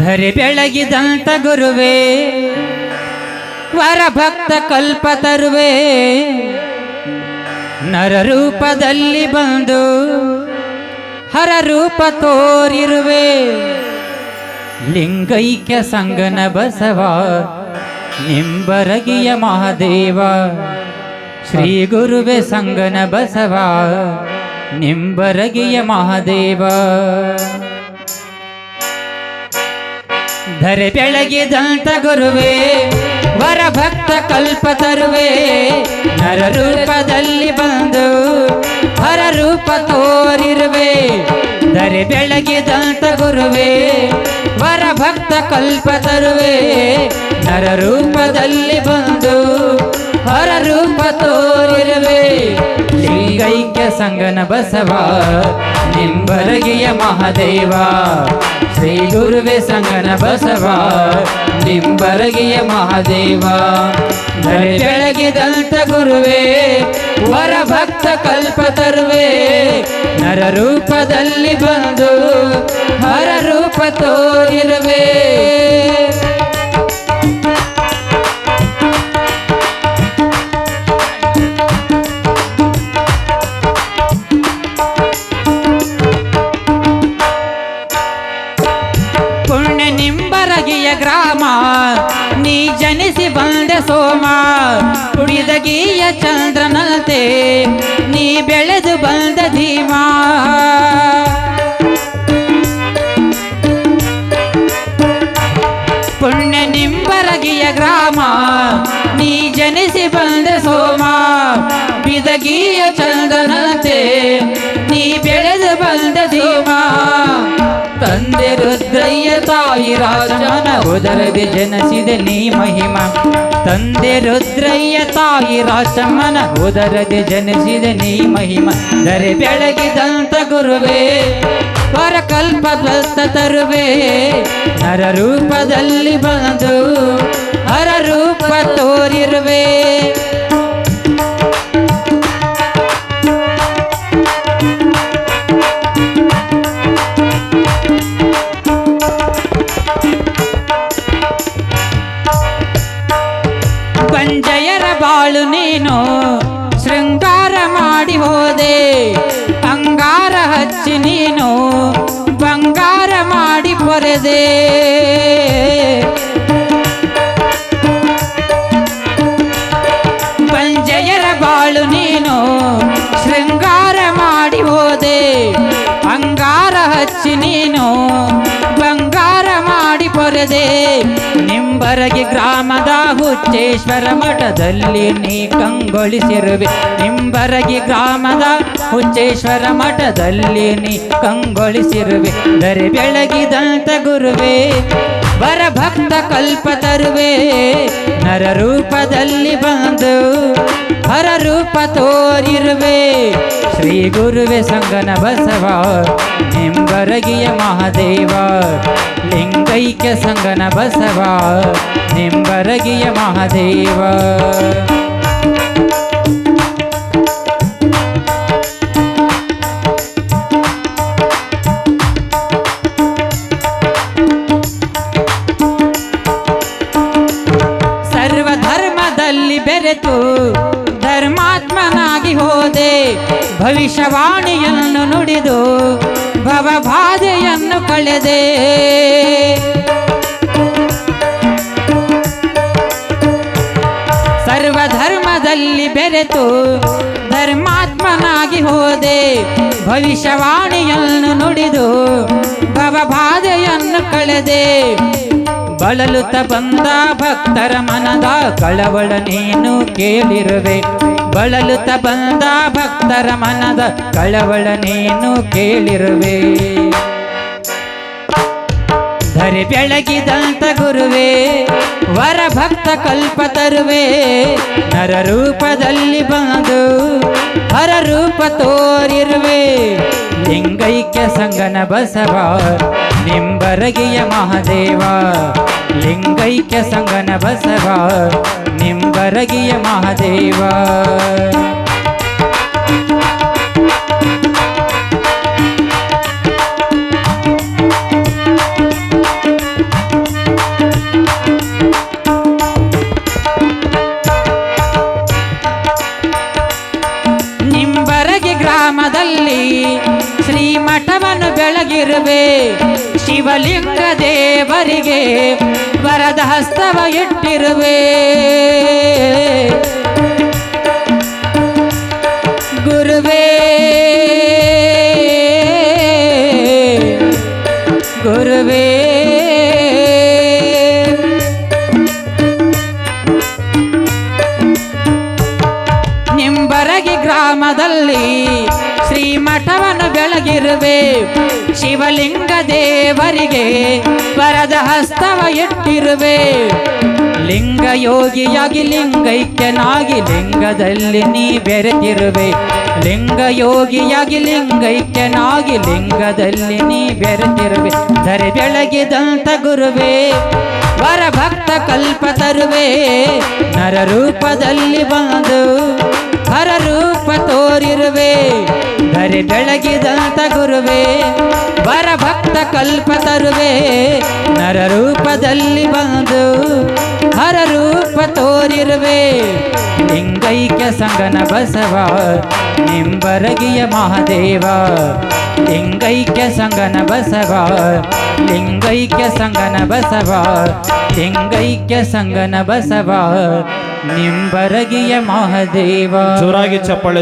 ಧರೆ ಬೆಳಗಿದಂತ ಗುರುವೇ ವರಭಕ್ತ ಕಲ್ಪ ತರುವೆ, ನರ ರೂಪದಲ್ಲಿ ಬಂದು ಹರ ರೂಪ ತೋರಿರುವೆ. ಲಿಂಗೈಕ್ಯ ಸಂಗನ ಬಸವ ನಿಂಬರಗಿಯ ಮಹಾದೇವ, ಶ್ರೀ ಗುರುವೆ ಸಂಗನ ಬಸವ, ನಿಂಬರಗಿಯ ಮಹಾದೇವ. ಧರೆ ಬೆಳಗಿ ದಂತ ಗುರುವೇ, ವರ ಭಕ್ತ ಕಲ್ಪ ತರುವೆ, ನರ ರೂಪದಲ್ಲಿ ಬಂದು, ಹರ ರೂಪ ತೋರಿರುವೆ. ಧರೆ ಬೆಳಗಿದಂತ ಗುರುವೆ ವರ ಭಕ್ತ ಕಲ್ಪ ತರುವೆ. ನರ ರೂಪದಲ್ಲಿ ಬಂದು ಹರ ರೂಪ ತೋರಿರುವೆ. ಲಿಂಗೈಕ್ಯ ಸಂಗನ ಬಸವ ನಿಂಬರಗಿಯ ಮಹಾದೇವ ಶ್ರೀ ಗುರುವೆ ಸಂಗನ ಬಸವ ನಿಂಬರಗಿಯ ಮಹಾದೇವ ಬೆಳಗಿದಂತ ಗುರುವೇ, ವರ ಭಕ್ತ ಕಲ್ಪ ತರುವೆ, ನರ ರೂಪದಲ್ಲಿ ಬಂದು, ಹರ ರೂಪ ತೋರಿರುವೆ. ಗ್ರಾಮ ನೀ ಜನಿಸಿ ಬಂದೆ ಸೋಮ ಕುಡಿದಗಿಯ ಚಂದ್ರನಂತೆ ನೀ ಬೆಳೆದು ಬಂದ ಧೀಮಾ. ಪುಣ್ಯ ನಿಂಬರಗಿಯ ಗ್ರಾಮ, ನೀ ಜನಿಸಿ ಬಂದ ಸೋಮ ಬಿದಗಿಯ ಚಂದ್ರನಂತೆ ನೀ ಬೆಳೆದು ಬಂದ ಧೀಮಾ. ತಂದೆ ರುದ್ರಯ್ಯ ತಾಯಿ ರಾಜಮನ ಉದರದಿ ಜನಸಿದ ನೀ ಮಹಿಮ. ತಂದೆ ರುದ್ರಯ್ಯ ತಾಯಿ ರಾಜಮ್ಮನ ಉದರದಿ ಜನಸಿದ ನೀ ಮಹಿಮ. ದರೆ ಬೆಳಗಿದಂತ ಗುರುವೇ ಪರಕಲ್ಪ ಕಲ್ಪ ತರುವೆ, ನರ ರೂಪದಲ್ಲಿ ಬಂದು, ಹರ ರೂಪ ತೋರಿರುವೆ. ಬಾಳು ನೀನು ಶೃಂಗಾರ ಮಾಡಿ ಹೋದೆ. ಅಂಗಾರ ಹಚ್ಚಿ ನೀನು ಬಂಗಾರ ಮಾಡಿ ಪೊರೆದೆ ಮಾಡಿ ಪೊರೆದೆ ನಿಂಬರಗಿ ಗ್ರಾಮದ ಹುಚ್ಚೇಶ್ವರ ಮಠದಲ್ಲಿ ನೀ ಕಂಗೊಳಿಸಿರುವೆ. ನಿಂಬರಗಿ ಗ್ರಾಮದ ಹುಚ್ಚೇಶ್ವರ ಮಠದಲ್ಲಿ ನೀ ಕಂಗೊಳಿಸಿರುವೆ. ದರೆ ಬೆಳಗಿದಂತ ಗುರುವೇ ಭಕ್ತ ಕಲ್ಪ ತರುವೆ ನರ ರೂಪದಲ್ಲಿ ಬಂದು ಹರ ರೂಪ ತೋರಿರುವೆ. ಶ್ರೀ ಗುರುವೆ ಸಂಗನ ಬಸವ, ನಿಂಬರಗಿಯ ಮಹಾದೇವ. ಲಿಂಗೈಕ್ಯ ಸಂಗನ ಬಸವ, ನಿಂಬರಗಿಯ ಮಹಾದೇವ. ಭವಿಷ್ಯವಾಣಿಯನ್ನು ನುಡಿದು ಭವಬಾಧೆಯನ್ನು ಕಳೆದೆ. ಸರ್ವಧರ್ಮದಲ್ಲಿ ಬೆರೆತು ಧರ್ಮಾತ್ಮನಾಗಿ ಹೋದೆ. ಭವಿಷ್ಯವಾಣಿಯನ್ನು ನುಡಿದು ಭವಬಾಧೆಯನ್ನು ಕಳೆದೆ. ಬಳಲುತ್ತ ಬಂದ ಭಕ್ತರ ಮನದ ಕಳವಳ ನೀನು ಕೇಳಿರುವೆ. ಬಳಲುತ್ತ ಬಂದ ಭಕ್ತರ ಮನದ ಕಳವಳ ನೀನು ಕೇಳಿರುವೆ. ಧರೆ ಬೆಳಗಿದಂತ ಗುರುವೇ, ವರ ಭಕ್ತ ಕಲ್ಪ ತರುವೆ. ನರ ರೂಪದಲ್ಲಿ ಬಂದು ಹರ ರೂಪ ತೋರಿರುವೆ. ಲಿಂಗೈಕ್ಯ ಸಂಗನ ಬಸವ, ನಿಂಬರಗಿಯ ಮಹಾದೇವ ಲಿಂಗೈಕ್ಯ ಸಂಗನ ಬಸವ ನಿಂಬರಗಿಯ ಮಹಾದೇವ. ನಿಂಬರಗಿ ಗ್ರಾಮದಲ್ಲಿ ಶ್ರೀಮಠವನ್ನು ಬೆಳಗಿರುವೆ. ಶಿವಲಿಂಗ ದೇವರಿಗೆ ವರದ ಹಸ್ತವ ಇಟ್ಟಿರುವೆ. ಗುರುವೇ ಗುರುವೇ ನಿಂಬರಗಿ ಗ್ರಾಮದಲ್ಲಿ ಶ್ರೀಮಠವನ್ನು ಬೆಳಗಿರುವೆ ಶಿವಲಿಂಗ ದೇವರಿಗೆ ವರದ ಹಸ್ತವ ಇಟ್ಟಿರುವೆ ಲಿಂಗ ಯೋಗಿಯಾಗಿ ಲಿಂಗೈಕ್ಯನಾಗಿ ಲಿಂಗದಲ್ಲಿ ನೀ ಬೆರೆತಿರುವೆ ಲಿಂಗ ಯೋಗಿಯಾಗಿ ಲಿಂಗೈಕ್ಯನಾಗಿ ಲಿಂಗದಲ್ಲಿ ನೀ ಬೆರೆತಿರುವೆ ಧರೆ ಬೆಳಗಿದಂತ ಗುರುವೇ ವರ ಭಕ್ತ ಕಲ್ಪ ತರುವೆ. ನರ ರೂಪದಲ್ಲಿ ಬಂದು ಹರ ರೂಪ ತೋರಿರುವೆ. ಧರೆ ಬೆಳಗಿದಂತ ಗುರುವೆ ಬರ ಭಕ್ತ ಕಲ್ಪ ತರುವೆ. ನರ ರೂಪದಲ್ಲಿ ಬಂದು ಹರ ರೂಪ ತೋರಿರುವೆ. ಲಿಂಗೈಕ್ಯ ಸಂಗನ ಬಸವ, ನಿಂಬರಗಿಯ ಮಹಾದೇವ. ಲಿಂಗೈಕ್ಯ ಸಂಗನ ಬಸವ, ಲಿಂಗೈಕ್ಯ ಸಂಗನ ಬಸವ, ಲಿಂಗೈಕ್ಯ ಸಂಗನ ಬಸವ, ನಿಂಬರಗಿಯ ಮಹಾದೇವ. ಜೋರಾಗಿ ಚಪ್ಪಾಳೆ